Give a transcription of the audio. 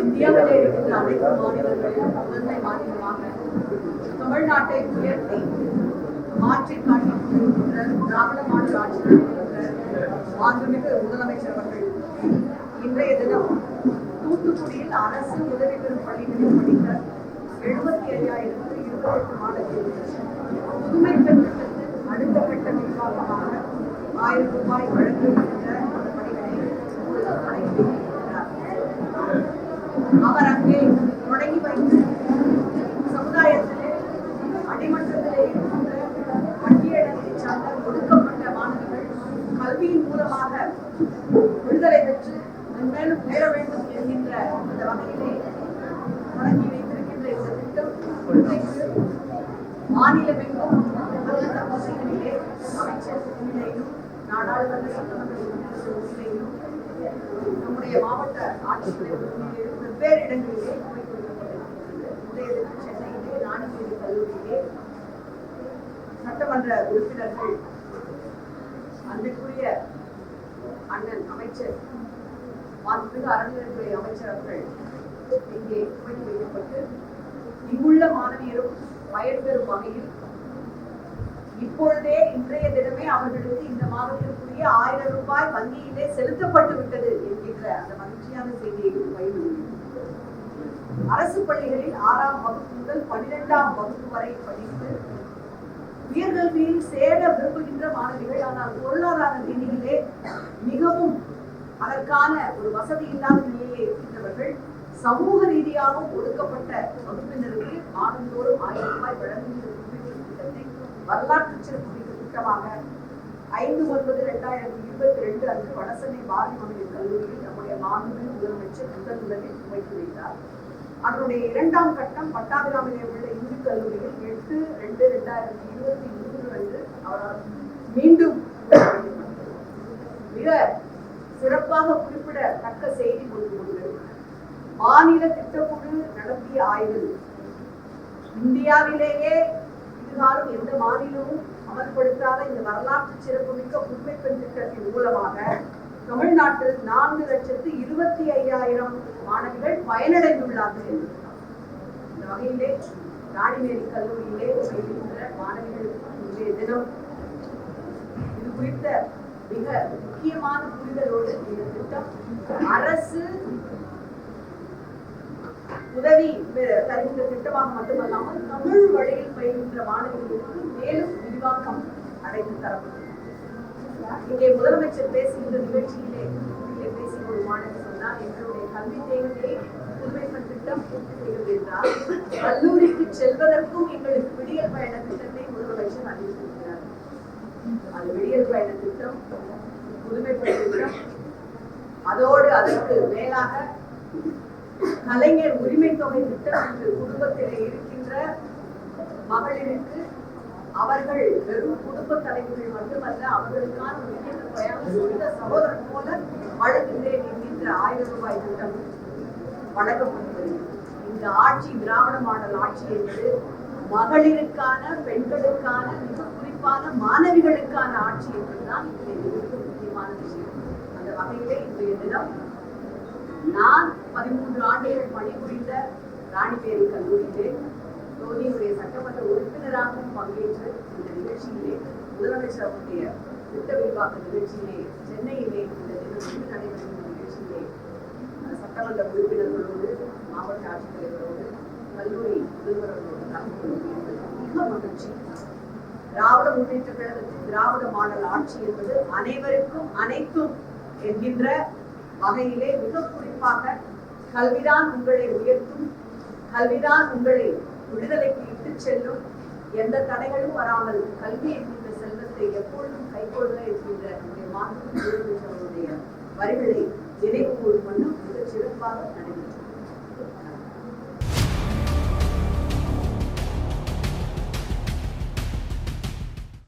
இந்தியாவிலே இருக்கின்ற அனைத்து மாநிலங்களிலும் முதன்மை மாநிலமாக தமிழ்நாட்டை உயர்த்தி மாற்றி காட்டிக் திராவிட மாடல் ஆட்சி மாண்புமிகு முதலமைச்சர் அவர்கள் இன்றைய தினம் தூத்துக்குடியில் அரசு உதவி பெறும் பள்ளி அவர் அங்கே தொடங்கி வைத்து சமுதாயத்திலே அடிமட்டத்திலே இருக்கின்ற பட்டியலத்தை சார்ந்த ஒடுக்கப்பட்ட மாணவர்கள் கல்வியின் மூலமாக விடுதலை பெற்று மேலும் உயர வேண்டும் என்கின்ற அந்த வகையிலே தொடங்கி வைத்திருக்கின்ற இந்த திட்டம் இன்றைக்கு மாநிலமெங்கும் அந்தந்த பகுதிகளிலே அமைச்சர் நிலையிலும் நாடாளுமன்ற சட்டமன்ற உறுப்பினர்கள் நம்முடைய மாவட்ட ஆட்சித்தலைவர் வெவ்வேறு இடங்களிலே போய் கொடுக்கப்பட்டிருக்கிறது இன்றைய சென்னையிலே ராணிப்பேரி கல்லூரியிலே சட்டமன்ற உறுப்பினர்கள் அன்றைக்குரிய அண்ணன் அமைச்சர் மாண்புமிகு அறநிலையத்துறை அமைச்சர் அவர்கள் இங்கே துவக்கி வைக்கப்பட்டு இங்குள்ள மாணவியரும் பயன்பெறும் வகையில் இப்பொழுதே இன்றைய தினமே அவர்களுக்கு இந்த மாதத்திற்குரிய ஆயிரம் ரூபாய் வங்கியிலே செலுத்தப்பட்டு விட்டது என்கின்ற அந்த மகிழ்ச்சியான செய்தியை பகிர்ந்து அரசு பள்ளிகளில் ஆறாம் வகுப்பு முதல் பன்னிரெண்டாம் வகுப்பு வரை படித்து உயர்கல்வியில் சேர விரும்புகின்ற மாணவிகள் ஆனால் பொருளாதார ரீதியிலே மிகவும் அதற்கான ஒரு வசதி இல்லாத நிலையிலே இருக்கின்றவர்கள் சமூக ரீதியாகவும் ஒடுக்கப்பட்ட வகுப்பினருக்கு மாதந்தோறும் ஆயிரம் ரூபாய் வழங்குகின்ற திட்டத்தை வரலாற்று சிறப்புமிக்க திட்டமாக ஐந்து ஒன்பது இரண்டாயிரத்தி இருபத்தி ரெண்டு அன்று வடசென்னை பாரதி மகளிர் கல்லூரியில் நம்முடைய மாண்புமிகு முதலமைச்சர் முதல் முதலில் துவக்கி வைத்தார். அதனுடைய இரண்டாம் கட்டம் பட்டாபிராமிலே உள்ள இந்து கல்லூரியில் எட்டு ரெண்டு ரெண்டாயிரத்தி இருபத்தி மூன்று அன்று அவரால் மீண்டும் மிக சிறப்பாக குறிப்பிடத்தக்க செய்தி கொண்டு ஒன்று. மாநில திட்டக்குழு நடத்திய ஆய்வில் இந்தியாவிலேயே இதுகாலம் எந்த மாநிலமும் அமல்படுத்தாத இந்த வரலாற்று சிறப்புமிக்க புதுமை பெண் திட்டத்தின் மூலமாக தமிழ்நாட்டில் நான்கு லட்சத்து இருபத்தி ஐயாயிரம் மாணவிகள் பயனடைந்துள்ளார்கள் என்றார் இந்த வகையிலே ராணிமேரி கல்லூரியிலே பயிலுகின்ற மாணவிகளுக்கு இன்றைய தினம் இது குறித்த மிக முக்கியமான புரிதலோடு இந்த திட்டம் அரசு உதவி தருகின்ற திட்டமாக மட்டுமல்லாமல் தமிழ் வழியில் பயில்கின்ற மாணவிகளுக்கு மேலும் விரிவாக்கம் அடைந்து தரப்பட்டது இங்கே முதலமைச்சர் பேசுகின்ற நிகழ்ச்சியிலே இங்கே பேசிய ஒரு மாணவர் சொன்னார் எங்களுடைய கல்வி தேவையை புதுமைப்பன் திட்டம் பூர்த்தி செய்கிறது என்றால் கல்லூரிக்கு செல்வதற்கும் எங்களுக்கு விடியல் பயண திட்டத்தை முதலமைச்சர் அறிவித்திருக்கிறார். அந்த விடியல் பயண திட்டம் புதுமைப்பன் திட்டம். அதோடு அதற்கு மேலாக கலைஞர் உரிமை தொகை திட்டம் என்று குடும்பத்திலே இருக்கின்ற மகளிருக்கு அவர்கள் வெறும் குடும்ப தலைவர்கள் மட்டுமல்ல அவர்களுக்கான சொந்த சகோதரன் போல வழங்குகிறேன் என்கின்ற ஆயிரம் ரூபாய் திட்டம் வழங்கப்பட்டு இந்த ஆட்சி திராவிட மாடல் ஆட்சி என்பது மகளிருக்கான பெண்களுக்கான மிக குறிப்பான மாணவிகளுக்கான ஆட்சி என்பதுதான் இதில் மிக முக்கியமான விஷயம். அந்த வகையிலே இன்றைய தினம் நான் பதிமூன்று ஆண்டுகள் பணிபுரிந்த ராணிபேரி கல்லூரியிலே தோனியுடைய சட்டமன்ற உறுப்பினராகவும் பங்கேற்று இந்த நிகழ்ச்சியிலே முதலமைச்சர் அவருடைய திட்ட விரிவாக்க நிகழ்ச்சியிலே சென்னையிலே இந்த நிகழ்ச்சியில் நடைபெறும் இந்த நிகழ்ச்சியிலே சட்டமன்ற உறுப்பினர்களோடு மாவட்ட ஆட்சித்தலைவரோடு கல்லூரி முதல்வர்களோடு கலந்து கொள்வது மிக மகிழ்ச்சி. திராவிட முன்னேற்ற கழகத்தில் திராவிட மாடல் ஆட்சி என்பது அனைவருக்கும் அனைத்தும் என்கின்ற வகையிலே மிக குறிப்பாக கல்விதான் உங்களை உயர்த்தும் கல்விதான் உங்களை விடுதலைக்கு இட்டுச் செல்லும் எந்த தடைகளும் வராமல் கல்வி என்கின்ற செல்வத்தை எப்பொழுதும் கைகொள்ள இருக்கின்ற நம்முடைய மாநில வரிகளை நினைவு கூறும் வண்ணம் மிகச் சிறப்பாக நடைபெற்றது.